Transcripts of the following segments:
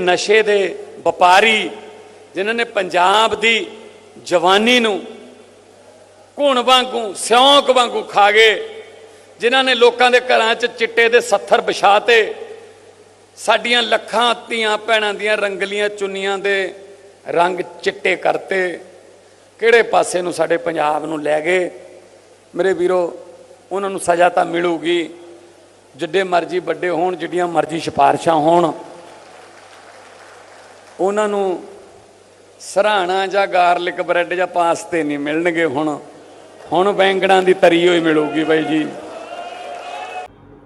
ਨਸ਼ੇ ਦੇ ਵਪਾਰੀ ਜਿਨ੍ਹਾਂ ਨੇ ਪੰਜਾਬ ਦੀ ਜਵਾਨੀ ਨੂੰ ਘੁਣ ਵਾਂਗੂ, ਸਿਉਂਕ ਵਾਂਗੂ ਖਾ ਗਏ, ਜਿਨ੍ਹਾਂ ਨੇ ਲੋਕਾਂ ਦੇ ਘਰਾਂ 'ਚ ਚਿੱਟੇ ਦੇ ਸੱਥਰ ਵਿਛਾਤੇ, ਸਾਡੀਆਂ ਲੱਖਾਂ ਧੀਆਂ ਭੈਣਾਂ ਦੀਆਂ ਰੰਗਲੀਆਂ ਚੁੰਨੀਆਂ ਦੇ ਰੰਗ ਚਿੱਟੇ ਕਰਤੇ, ਕਿਹੜੇ ਪਾਸੇ ਨੂੰ ਸਾਡੇ ਪੰਜਾਬ ਨੂੰ ਲੈ ਗਏ? ਮੇਰੇ ਵੀਰੋ, ਉਹਨਾਂ ਨੂੰ ਸਜ਼ਾ ਤਾਂ ਮਿਲੂਗੀ, ਜਿੱਡੇ ਮਰਜ਼ੀ ਵੱਡੇ ਹੋਣ, ਜਿੱਡੀਆਂ ਮਰਜ਼ੀ ਸਿਫਾਰਸ਼ਾਂ ਹੋਣ। ਉਹਨਾਂ ਨੂੰ ਸਰਾਣਾ ਜਾਂ ਗਾਰਲਿਕ ਬ੍ਰੈਡ ਜਾਂ ਪਾਸਤੇ ਨਹੀਂ ਮਿਲਣਗੇ ਹੁਣ। ਹੁਣ ਬੈਂਗਣਾਂ ਦੀ ਤਰੀ ਹੋਈ ਮਿਲੂਗੀ ਬਾਈ ਜੀ।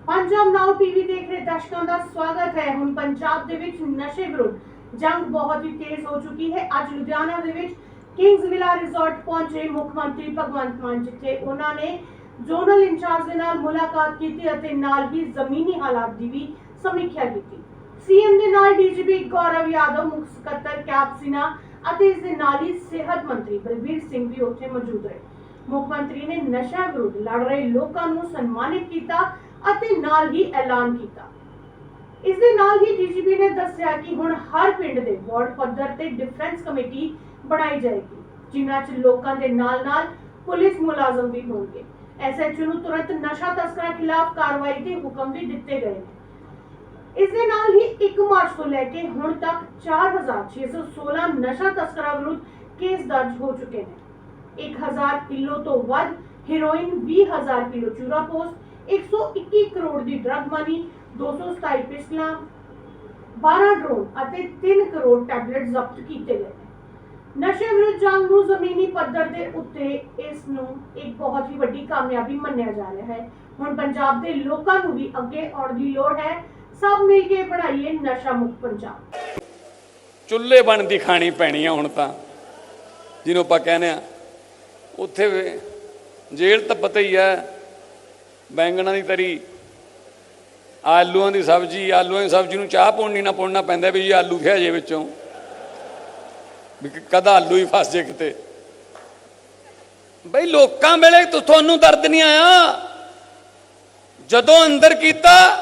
ਪੰਜਾਬ ਨਾਓ ਟੀਵੀ ਦੇਖ ਰਹੇ ਦਰਸ਼ਕਾਂ ਦਾ ਸਵਾਗਤ ਹੈ। ਹੁਣ ਪੰਜਾਬ ਦੇ ਵਿੱਚ ਨਸ਼ੇ ਵਿਰੁੱਧ ਜੰਗ ਬਹੁਤ ਹੀ ਤੇਜ਼ ਹੋ ਚੁੱਕੀ ਹੈ। ਅੱਜ ਲੁਧਿਆਣਾ ਦੇ ਵਿੱਚ ਕਿੰਗਸ ਵਿਲਾ ਰਿਜ਼ੋਰਟ ਪਹੁੰਚੇ ਮੁੱਖ ਮੰਤਰੀ ਭਗਵੰਤ ਮਾਨ, ਜਿੱਥੇ ਉਹਨਾਂ ਨੇ ਜ਼ੋਨਲ ਇੰਚਾਰਜ ਦੇ ਨਾਲ ਮੁਲਾਕਾਤ ਕੀਤੀ ਅਤੇ ਨਾਲ ਹੀ ਜ਼ਮੀਨੀ ਹਾਲਾਤ ਦੀ ਵੀ ਸਮੀਖਿਆ ਕੀਤੀ। ਸੀਐਮ ਦੇ ਨਾਲ ਡੀਜੀਪੀ ਗੌਰਵ ਯਾਦਵ, ਮੁੱਖ ਸਕੱਤਰ ਕੈਪ ਸਿਨਹਾ ਅਤੇ ਇਸ ਦੇ ਨਾਲ ਹੀ ਸਿਹਤ ਮੰਤਰੀ ਬਲਬੀਰ ਸਿੰਘ ਵੀ ਉੱਥੇ ਮੌਜੂਦ ਰਹੇ। ਮੁੱਖ ਮੰਤਰੀ ਨੇ ਨਸ਼ਾ ਵਿਰੁੱਧ ਲੜ ਰਹੇ ਲੋਕਾਂ ਨੂੰ ਸਨਮਾਨਿਤ ਕੀਤਾ ਅਤੇ ਨਾਲ ਹੀ ਐਲਾਨ ਕੀਤਾ। ਇਸ ਦੇ ਨਾਲ ਹੀ ਡੀਜੀਪੀ ਨੇ ਦੱਸਿਆ ਕਿ ਹੁਣ ਹਰ ਪਿੰਡ ਦੇ ਵਾਰਡ ਪੱਧਰ ਤੇ ਡਿਫੈਂਸ ਕਮੇਟੀ ਬਣਾਈ ਜਾਏਗੀ, ਜਿਨ੍ਹਾਂ 'ਚ ਲੋਕਾਂ ਦੇ ਨਾਲ-ਨਾਲ ਪੁਲਿਸ ਮੁਲਾਜ਼ਮ ਵੀ ਹੋਣਗੇ। ਐਸਐਚਓ ਨੂੰ ਤੁਰੰਤ ਨਸ਼ਾ ਤਸਕਰਾਂ ਖਿਲਾਫ ਕਾਰਵਾਈ ਦੇ ਹੁਕਮ ਵੀ ਦਿੱਤੇ ਗਏ ਨੇ। ਇਸ ਦੇ ਨਾਲ ਹੀ 1 ਮਾਰਚ ਤੋਂ ਲੈ ਕੇ ਹੁਣ ਤੱਕ 4616 ਨਸ਼ਾ ਤਸਕਰਾਂ ਵਿਰੁੱਧ ਕੇਸ ਦਰਜ ਹੋ ਚੁੱਕੇ ਨੇ। 1000 ਕਿਲੋ ਤੋਂ ਵੱਧ ਹੈਰੋਇਨ 20000 ਕਿਲੋ ਚੂਰਾ ਪੋਸਟ 121 ਕਰੋੜ ਦੀ ਡਰਗ ਮਨੀ 227 ਪਿਸਟਲਾਂ 12 ਡਰੋਨ ਅਤੇ 3 ਕਰੋੜ ਟੈਬਲੇਟ ਜ਼ਬਤ ਕੀਤੇ ਗਏ ਨਸ਼ੇ ਵਿਰੁੱਧ ਜੰਗ ਨੂੰ ਜ਼ਮੀਨੀ ਪੱਧਰ ਦੇ ਉੱਤੇ ਇਸ ਨੂੰ ਇੱਕ ਬਹੁਤ ਹੀ ਵੱਡੀ ਕਾਮਯਾਬੀ ਮੰਨਿਆ ਜਾ ਰਿਹਾ ਹੈ। ਹੁਣ ਪੰਜਾਬ ਦੇ ਲੋਕਾਂ ਨੂੰ ਵੀ ਅੱਗੇ ਆਉਣ ਦੀ ਲੋੜ ਹੈ। ਸਭ ਮਿਲ ਕੇ ਬਣਾਈਏ ਨਸ਼ਾ ਮੁਕਤ ਪੰਜਾਬ। ਚੁੱਲ੍ਹੇ ਬਣਦੀ ਖਾਣੀ ਪੈਣੀ ਆ ਹੁਣ ਤਾਂ, ਜਿਹਨੂੰ ਆਪਾਂ ਕਹਿੰਦੇ ਆ। ਉੱਥੇ ਜੇਲ੍ਹ ਤਾਂ ਪਤਾ ਹੀ ਹੈ ਬੈਂਗਣਾਂ ਦੀ ਤਰੀ, ਆਲੂਆਂ ਦੀ ਸਬਜ਼ੀ, ਆਲੂਆਂ ਦੀ ਸਬਜ਼ੀ ਨੂੰ ਚਾਹ ਪਾਉਣੀ ਨਾ ਪਾਉਣਾ ਪੈਂਦਾ ਵੀ ਜੀ ਆਲੂ ਥਿਆ ਜੇ ਵਿੱਚੋਂ। ਵੀ ਕਦਾ ਆਲੂ ਹੀ ਫਸ ਜੇ ਕਿਤੇ। ਬਈ ਲੋਕਾਂ ਵੇਲੇ ਤੁਹਾਨੂੰ ਦਰਦ ਨਹੀਂ ਆਇਆ? ਜਦੋਂ ਅੰਦਰ ਕੀਤਾ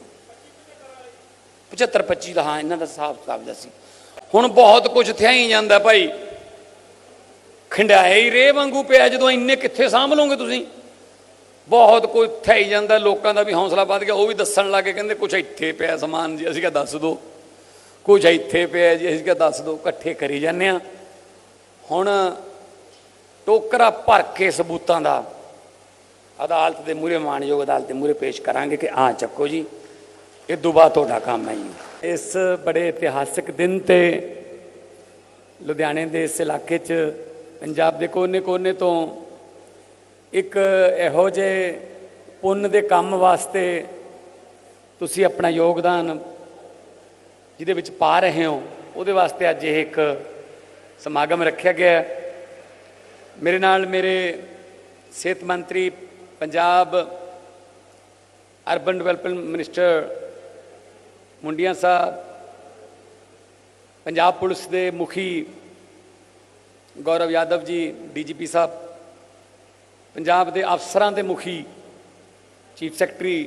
75 25 ਦਾ, ਹਾਂ, ਇਹਨਾਂ ਦਾ ਹਿਸਾਬ ਕਿਤਾਬ ਦਾ ਸੀ ਹੁਣ ਬਹੁਤ ਕੁਝ ਥਿਆਈ ਜਾਂਦਾ ਭਾਈ। ਖੰਡਾਏ ਹੀ ਰੇ ਵਾਂਗੂ ਪਿਆ, ਜਦੋਂ ਇੰਨੇ ਕਿੱਥੇ ਸਾਂਭ ਲਓਗੇ ਤੁਸੀਂ? ਬਹੁਤ ਕੋਈ ਥਿਆਈ ਜਾਂਦਾ, ਲੋਕਾਂ ਦਾ ਵੀ ਹੌਸਲਾ ਵੱਧ ਗਿਆ। ਉਹ ਵੀ ਦੱਸਣ ਲੱਗੇ, ਕਹਿੰਦੇ ਕੁਝ ਇੱਥੇ ਪਿਆ ਸਮਾਨ ਜੀ, ਅਸੀਂ ਕਿਹਾ ਦੱਸ ਦਿਓ ਕੁਝ ਇੱਥੇ ਪਿਆ ਜੀ, ਅਸੀਂ ਕਿਹਾ ਦੱਸ ਦਿਓ ਇਕੱਠੇ ਕਰੀ ਜਾਂਦੇ ਆ ਹੁਣ ਟੋਕਰਾ ਭਰ ਕੇ ਸਬੂਤਾਂ ਦਾ ਅਦਾਲਤ ਦੇ ਮੂਹਰੇ, ਮਾਨਯੋਗ ਅਦਾਲਤ ਦੇ ਮੂਹਰੇ ਪੇਸ਼ ਕਰਾਂਗੇ ਕਿ ਆ ਚੱਕੋ ਜੀ। ਇਹ ਦੁਬਾਰਾ ਤੁਹਾਡਾ ਕੰਮ ਹੈ ਜੀ। ਇਸ ਬੜੇ ਇਤਿਹਾਸਕ ਦਿਨ ਤੇ ਲੁਧਿਆਣੇ ਦੇ ਇਸ ਇਲਾਕੇ 'ਚ ਪੰਜਾਬ ਦੇ ਕੋਨੇ-ਕੋਨੇ ਤੋਂ ਇੱਕ ਇਹੋ ਜਿਹੇ ਪੁੰਨ ਦੇ ਕੰਮ ਵਾਸਤੇ ਤੁਸੀਂ ਆਪਣਾ ਯੋਗਦਾਨ ਜਿਹਦੇ ਵਿੱਚ ਪਾ ਰਹੇ ਹੋ, ਉਹਦੇ ਵਾਸਤੇ ਅੱਜ ਇਹ ਇੱਕ ਸਮਾਗਮ ਰੱਖਿਆ ਗਿਆ ਮੇਰੇ ਨਾਲ ਮੇਰੇ ਸਿਹਤ ਮੰਤਰੀ, Punjab urban development minister Mundian Sahib Punjab police ਦੇ ਮੁਖੀ ਗੌਰਵ ਯਾਦਵ ਜੀ, ਡੀਜੀਪੀ ਸਾਹਿਬ, ਪੰਜਾਬ ਦੇ ਅਫਸਰਾਂ ਦੇ ਮੁਖੀ ਚੀਫ ਸੈਕਟਰੀ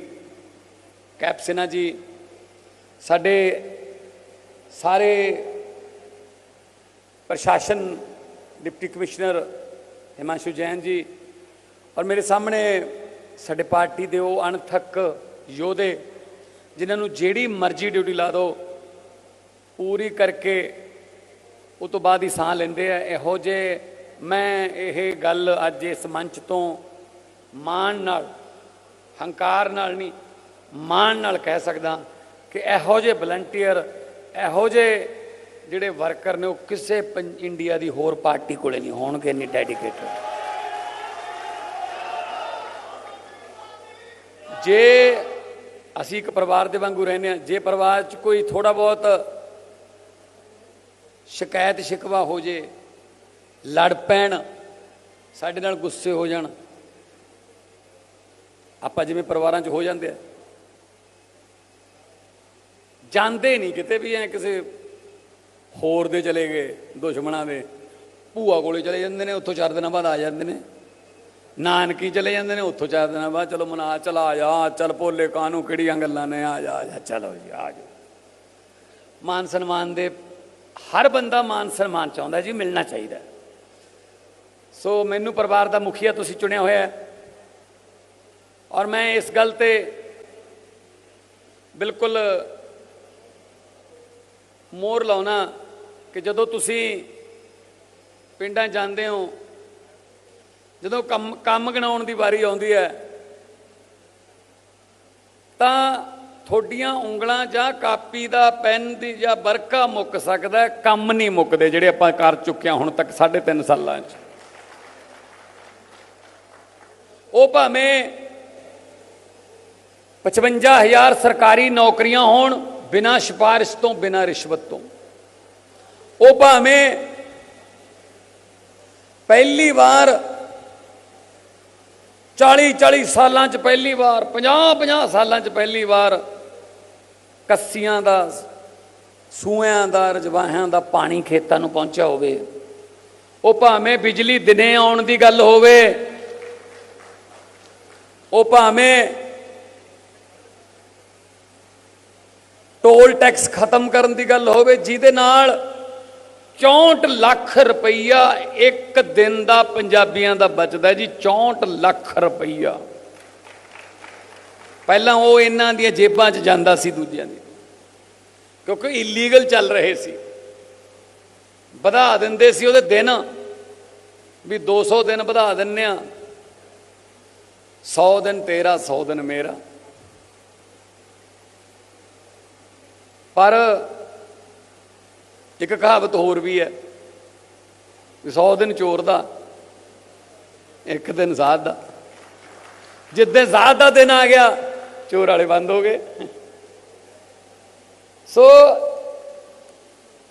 ਕੈਪ ਸਿਨਹਾ ਜੀ, ਸਾਡੇ ਸਾਰੇ ਪ੍ਰਸ਼ਾਸਨ ਡਿਪਟੀ ਕਮਿਸ਼ਨਰ ਹਿਮਾਂਸ਼ੂ ਜੈਨ ਜੀ ਔਰ ਮੇਰੇ ਸਾਹਮਣੇ ਸਾਡੇ ਪਾਰਟੀ ਦੇ ਉਹ ਅਣਥੱਕ ਯੋਧੇ ਜਿਨ੍ਹਾਂ ਨੂੰ ਜਿਹੜੀ ਮਰਜ਼ੀ ਡਿਊਟੀ ਲਾ ਦਿਓ, ਪੂਰੀ ਕਰਕੇ ਉਹ ਤੋਂ ਬਾਅਦ ਹੀ ਸਾਹ ਲੈਂਦੇ ਆ। ਇਹੋ ਜੇ ਮੈਂ ਇਹ ਗੱਲ ਅੱਜ ਇਸ ਮੰਚ ਤੋਂ ਮਾਣ ਨਾਲ, ਹੰਕਾਰ ਨਾਲ ਨਹੀਂ, ਮਾਣ ਨਾਲ ਕਹਿ ਸਕਦਾ ਕਿ ਇਹੋ ਜੇ ਵਲੰਟੀਅਰ ਇਹੋ ਜੇ ਜਿਹੜੇ ਵਰਕਰ ਨੇ, ਉਹ ਕਿਸੇ ਪੰ- ਇੰਡੀਆ ਦੀ ਹੋਰ ਪਾਰਟੀ ਕੋਲੇ ਨਹੀਂ ਹੋਣਗੇ ਇੰਨੇ ਡੈਡੀਕੇਟਡ ਜੇ ਅਸੀਂ ਇੱਕ ਪਰਿਵਾਰ ਦੇ ਵਾਂਗੂ ਰਹਿੰਦੇ ਹਾਂ। ਜੇ ਪਰਿਵਾਰ 'ਚ ਕੋਈ ਥੋੜਾ ਬਹੁਤ ਸ਼ਿਕਾਇਤ, ਸ਼ਿਕਵਾ ਹੋ ਜੇ, ਲੜ ਪੈਣ, ਸਾਡੇ ਨਾਲ ਗੁੱਸੇ ਹੋ ਜਾਣ, ਆਪਾਂ ਜਿਵੇਂ ਪਰਿਵਾਰਾਂ 'ਚ ਹੋ ਜਾਂਦੇ ਆ ਜਾਂਦੇ ਨਹੀਂ ਕਿਤੇ ਵੀ ਐ ਕਿਸੇ ਹੋਰ ਦੇ ਚਲੇ ਗਏ, ਦੁਸ਼ਮਣਾਂ ਦੇ, ਭੂਆ ਕੋਲੇ ਚਲੇ ਜਾਂਦੇ ਨੇ, ਉੱਥੋਂ ਚਾਰ ਦਿਨਾਂ ਬਾਅਦ ਆ ਜਾਂਦੇ ਨੇ। ਨਾਨਕੀ ਚਲੇ ਜਾਂਦੇ ਨੇ, ਉੱਥੋਂ ਚਾਰ ਦਿਨਾਂ ਬਾਅਦ ਚਲੋ ਮਨਾ, ਚਲਾ ਆ ਜਾ, ਚੱਲ ਭੋਲੇ ਕਾਨੂੰ ਕਿਹੜੀਆਂ ਗੱਲਾਂ ਨੇ, ਆ ਜਾ ਆ ਜਾ, ਚਲੋ ਜੀ, ਆ ਜਾ ਮਾਨ ਸਨਮਾਨ ਦੇ, ਹਰ ਬੰਦਾ ਮਾਨ ਸਨਮਾਨ ਚਾਹੁੰਦਾ ਜੀ, ਮਿਲਣਾ ਚਾਹੀਦਾ। ਸੋ ਮੈਨੂੰ ਪਰਿਵਾਰ ਦਾ ਮੁਖੀਆ ਤੁਸੀਂ ਚੁਣਿਆ ਹੋਇਆ ਹੈ। ਔਰ ਮੈਂ ਇਸ ਗੱਲ ਤੇ ਬਿਲਕੁਲ ਮੋਰ ਲਾਉਣਾ ਕਿ ਜਦੋਂ ਤੁਸੀਂ ਪਿੰਡਾਂ ਜਾਂਦੇ ਹੋ ਜਦੋਂ ਕੰਮ ਕੰਮ ਗਣਾਉਣ ਦੀ ਵਾਰੀ ਆਉਂਦੀ ਹੈ, ਤਾਂ ਤੁਹਾਡੀਆਂ ਉਂਗਲਾਂ ਜਾਂ ਕਾਪੀ ਦਾ ਪੈਨ ਦੀ ਜਾਂ ਵਰਕਾ ਮੁੱਕ ਸਕਦਾ ਕੰਮ ਨਹੀਂ ਮੁੱਕਦੇ ਜਿਹੜੇ ਆਪਾਂ ਕਰ ਚੁੱਕੇ ਹਾਂ ਹੁਣ ਤੱਕ 3.5 ਸਾਲਾਂ 'ਚ। ਉਹ ਭਾਵੇਂ 55000 ਸਰਕਾਰੀ ਨੌਕਰੀਆਂ ਹੋਣ ਬਿਨਾਂ ਸਿਫਾਰਿਸ਼ ਤੋਂ, ਬਿਨਾਂ ਰਿਸ਼ਵਤ ਤੋਂ। ਉਹ ਭਾਵੇਂ ਪਹਿਲੀ ਵਾਰ 40 40 ਸਾਲਾਂ 'ਚ ਪਹਿਲੀ ਵਾਰ 50 50 ਸਾਲਾਂ 'ਚ ਪਹਿਲੀ ਵਾਰ ਕੱਸੀਆਂ ਦਾ ਸੂਇਆਂ ਦਾ, ਰਜਵਾਹਿਆਂ ਦਾ ਪਾਣੀ ਖੇਤਾਂ ਨੂੰ ਪਹੁੰਚਿਆ ਹੋਵੇ। ਉਹ ਭਾਵੇਂ ਬਿਜਲੀ ਦਿਨੇ ਆਉਣ ਦੀ ਗੱਲ ਹੋਵੇ, ਉਹ ਭਾਵੇਂ ਟੋਲ ਟੈਕਸ ਖਤਮ ਕਰਨ ਦੀ ਗੱਲ ਹੋਵੇ, ਜਿਹਦੇ ਨਾਲ 64 ਲੱਖ ਰੁਪਈਆ ਇੱਕ ਦਿਨ ਦਾ ਪੰਜਾਬੀਆਂ ਦਾ ਬਚਦਾ ਜੀ 64 ਲੱਖ ਰੁਪਈਆ। ਪਹਿਲਾਂ ਉਹ ਇਹਨਾਂ ਦੀਆਂ ਜੇਬਾਂ 'ਚ ਜਾਂਦਾ ਸੀ ਦੂਜਿਆਂ ਦੀ। ਕਿਉਂਕਿ ਇਲੀਗਲ ਚੱਲ ਰਹੇ ਸੀ। ਵਧਾ ਦਿੰਦੇ ਸੀ ਉਹਦੇ ਦਿਨ, ਵੀ 200 ਦਿਨ ਵਧਾ ਦਿੰਨੇ ਆ। 100 ਦਿਨ ਤੇਰਾ 100 ਦਿਨ ਮੇਰਾ। ਪਰ ਇੱਕ ਕਹਾਵਤ ਹੋਰ ਵੀ ਹੈ ਵੀ 100 ਦਿਨ ਚੋਰ ਦਾ, ਇੱਕ ਦਿਨ ਜ਼ਾਦ ਦਾ। ਜਿੱਦੇ ਜ਼ਾਦ ਦਾ ਦਿਨ ਆ ਗਿਆ, ਚੋਰ ਵਾਲੇ ਬੰਦ ਹੋ ਗਏ। ਸੋ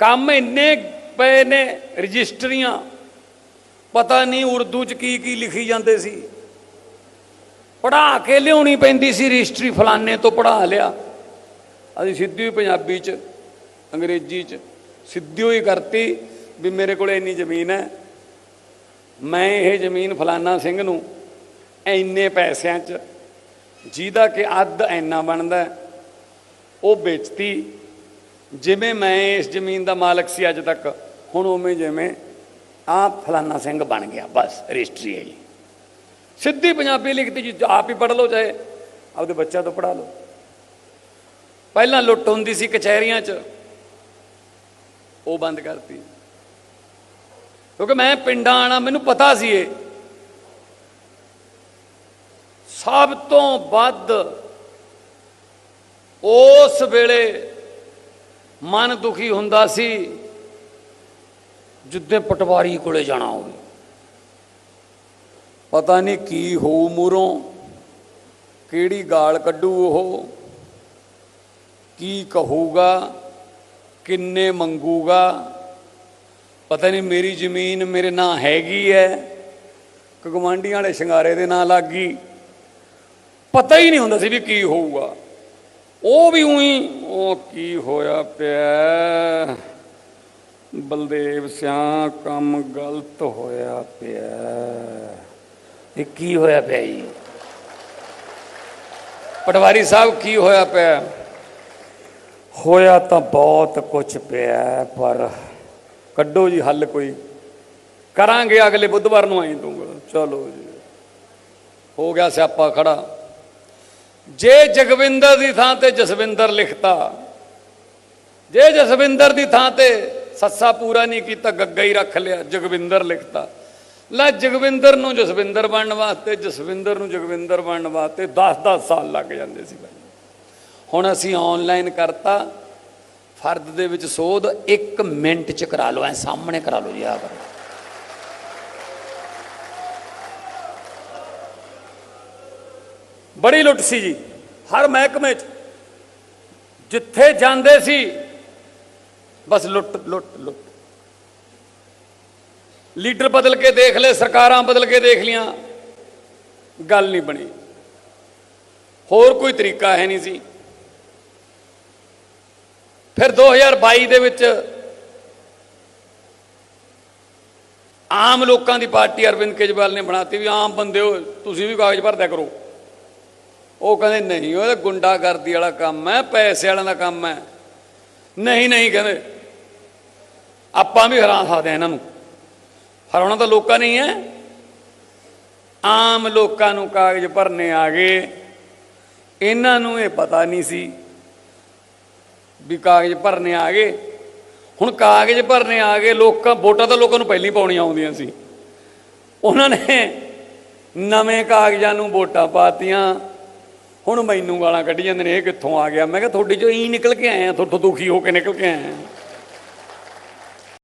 ਕੰਮ ਇੰਨੇ ਪਏ ਨੇ, ਰਜਿਸਟਰੀਆਂ, ਪਤਾ ਨਹੀਂ ਉਰਦੂ ਚ ਕੀ ਕੀ ਲਿਖੀ ਜਾਂਦੇ ਸੀ। ਪੜਾ ਕੇ ਲਿਆਉਣੀ ਪੈਂਦੀ ਸੀ ਰਜਿਸਟਰੀ ਫਲਾਣੇ ਤੋਂ ਪੜਾ ਲਿਆ। ਅਸੀਂ ਸਿੱਧੀ ਪੰਜਾਬੀ ਚ, ਅੰਗਰੇਜ਼ੀ ਚ ਸਿੱਧੀ ਹੀ ਕਰਤੀ ਵੀ ਮੇਰੇ ਕੋਲ ਇੰਨੀ ਜ਼ਮੀਨ ਹੈ। ਮੈਂ ਇਹ ਜ਼ਮੀਨ ਫਲਾਨਾ ਸਿੰਘ ਨੂੰ ਇੰਨੇ ਪੈਸਿਆਂ 'ਚ ਜਿਹਦਾ ਕਿ ਅੱਧ ਇੰਨਾ ਬਣਦਾ ਉਹ ਵੇਚਤੀ। ਜਿਵੇਂ ਮੈਂ ਇਸ ਜ਼ਮੀਨ ਦਾ ਮਾਲਕ ਸੀ ਅੱਜ ਤੱਕ, ਹੁਣ ਉਵੇਂ ਜਿਵੇਂ ਆ ਫਲਾਨਾ ਸਿੰਘ ਬਣ ਗਿਆ, ਬਸ ਰਜਿਸਟਰੀ ਹੈ ਜੀ। ਸਿੱਧੀ ਪੰਜਾਬੀ ਲਿਖਤੀ ਜੀ, ਆਪ ਹੀ ਪੜ੍ਹ ਲਓ ਚਾਹੇ, ਆਪਦੇ ਬੱਚਿਆਂ ਤੋਂ ਪੜ੍ਹਾ ਲਓ। ਪਹਿਲਾਂ ਲੁੱਟ ਹੁੰਦੀ ਸੀ ਕਚਹਿਰੀਆਂ 'ਚ ਉਹ ਬੰਦ ਕਰਤੀ। ਕਿਉਂਕਿ ਮੈਂ ਪਿੰਡਾਂ ਆਣਾ ਮੈਨੂੰ ਪਤਾ ਸੀ ਇਹ। ਸਭ ਤੋਂ ਵੱਧ ਉਸ ਵੇਲੇ ਮਨ ਦੁਖੀ ਹੁੰਦਾ ਸੀ, ਜਿੱਦੇ ਪਟਵਾਰੀ ਕੋਲੇ ਜਾਣਾ ਹੋਵੇ। ਪਤਾ ਨਹੀਂ ਕੀ ਹੋਊ ਮੂਰੋਂ, ਕਿਹੜੀ ਗਾਲ ਕੱਢੂ ਉਹ, ਕੀ ਕਹੂਗਾ। ਕਿੰਨੇ ਮੰਗੂਗਾ? ਪਤਾ ਨਹੀਂ ਮੇਰੀ ਜ਼ਮੀਨ ਮੇਰੇ ਨਾਂ ਹੈਗੀ ਹੈ ਕਿ ਗਵਾਂਢੀਆਂ ਵਾਲੇ ਸ਼ਿੰਗਾਰੇ ਦੇ ਨਾਂ ਲੱਗ। ਗਈ ਪਤਾ ਹੀ ਨਹੀਂ ਹੁੰਦਾ ਸੀ ਵੀ ਕੀ ਹੋਊਗਾ। ਉਹ ਵੀ ਉਹੀ, ਉਹ ਕੀ ਹੋਇਆ ਪਿਆ? ਬਲਦੇਵ ਸਿਆ ਕੰਮ ਗਲਤ ਹੋਇਆ ਪਿਆ। ਇਹ ਕੀ ਹੋਇਆ ਪਿਆ ਜੀ? ਪਟਵਾਰੀ ਸਾਹਿਬ, ਕੀ ਹੋਇਆ ਪਿਆ? ਹੋਇਆ ਤਾਂ ਬਹੁਤ ਕੁਝ ਪਿਆ, ਪਰ ਕੱਢੋ ਜੀ ਹੱਲ ਕੋਈ। ਕਰਾਂਗੇ ਅਗਲੇ ਬੁੱਧਵਾਰ ਨੂੰ ਆਈ ਦੂੰਗਾ ਚਲੋ ਜੀ। ਹੋ ਗਿਆ ਸਿਆਪਾ ਖੜਾ। ਜੇ ਜਗਵਿੰਦਰ ਦੀ ਥਾਂ ਤੇ ਜਸਵਿੰਦਰ ਲਿਖਤਾ, ਜੇ ਜਸਵਿੰਦਰ ਦੀ ਥਾਂ ਤੇ ਸੱਸਾ ਪੂਰਾ ਨਹੀਂ ਕੀਤਾ, ਗੱਗਾ ਹੀ ਰੱਖ ਲਿਆ, ਜਗਵਿੰਦਰ ਲਿਖਤਾ। ਲੈ ਜਗਵਿੰਦਰ ਨੂੰ ਜਸਵਿੰਦਰ ਬਣਨ ਵਾਸਤੇ, ਜਸਵਿੰਦਰ ਨੂੰ ਜਗਵਿੰਦਰ ਬਣਨ ਵਾਸਤੇ 10-10 ਸਾਲ ਲੱਗ ਜਾਂਦੇ ਸੀ ਭਾਈ। ਹੁਣ ਅਸੀਂ ਆਨਲਾਈਨ ਕਰਤਾ ਫਰਦ ਦੇ ਵਿੱਚ ਸੋਧ 1 ਮਿੰਟ ਚ ਕਰਾ ਲਓ, ਐ ਸਾਹਮਣੇ ਕਰਾ ਲਓ ਜੀ ਆ ਕਰੋ। ਬੜੀ ਲੁੱਟ ਸੀ ਜੀ, ਹਰ ਮਹਿਕਮੇ ਚ। ਜਿੱਥੇ ਜਾਂਦੇ ਸੀ, ਬਸ ਲੁੱਟ ਲੁੱਟ ਲੁੱਟ। ਲੀਡਰ ਬਦਲ ਕੇ ਦੇਖ ਲਏ, ਸਰਕਾਰਾਂ ਬਦਲ ਕੇ ਦੇਖ ਲੀਆਂ। ਗੱਲ ਨਹੀਂ ਬਣੀ। ਹੋਰ ਕੋਈ ਤਰੀਕਾ ਹੈ ਨਹੀਂ ਸੀ। ਫਿਰ 2022 ਦੇ ਵਿੱਚ ਆਮ ਲੋਕਾਂ ਦੀ ਪਾਰਟੀ ਅਰਵਿੰਦ ਕੇਜਰੀਵਾਲ ਨੇ ਬਣਾਤੀ ਵੀ ਆਮ ਬੰਦੇ ਹੋ, ਤੁਸੀਂ ਵੀ ਕਾਗਜ਼ ਭਰਦਿਆ ਕਰੋ। ਉਹ ਕਹਿੰਦੇ, ਨਹੀਂ, ਉਹ ਗੁੰਡਾਗਰਦੀ ਵਾਲਾ ਕੰਮ ਹੈ, ਪੈਸੇ ਵਾਲਿਆਂ ਦਾ ਕੰਮ ਹੈ। ਨਹੀਂ ਨਹੀਂ, ਕਹਿੰਦੇ। ਆਪਾਂ ਵੀ ਹਰਾ ਸਕਦੇ ਹਾਂ ਇਹਨਾਂ ਨੂੰ। ਹਰਾਉਣਾ ਤਾਂ ਲੋਕਾਂ ਨਹੀਂ ਹੈ। ਆਮ ਲੋਕਾਂ ਨੂੰ ਕਾਗਜ਼ ਭਰਨੇ ਆ ਗਏ। ਇਹਨਾਂ ਨੂੰ ਇਹ ਪਤਾ ਨਹੀਂ ਸੀ ਵੀ ਕਾਗਜ਼ ਭਰਨੇ ਆ ਗਏ। ਹੁਣ ਕਾਗਜ਼ ਭਰਨੇ ਆ ਗਏ, ਲੋਕਾਂ, ਵੋਟਾਂ ਤਾਂ ਲੋਕਾਂ ਨੂੰ ਪਹਿਲੀ ਪਾਉਣੀਆਂ ਆਉਂਦੀਆਂ ਸੀ। ਉਹਨਾਂ ਨੇ ਨਵੇਂ ਕਾਗਜ਼ਾਂ ਨੂੰ ਵੋਟਾਂ ਪਾਤੀਆਂ। ਹੁਣ ਮੈਨੂੰ ਗਾਲਾਂ ਕੱਢੀ ਜਾਂਦੇ ਨੇ, ਇਹ ਕਿੱਥੋਂ ਆ ਗਿਆ? ਮੈਂ ਕਿਹਾ ਤੁਹਾਡੇ ਚੋਂ ਹੀ ਨਿਕਲ ਕੇ ਆਇਆ ਤੁਹਾਡੇ ਦੁਖੀ ਹੋ ਕੇ ਨਿਕਲ ਕੇ ਆਇਆ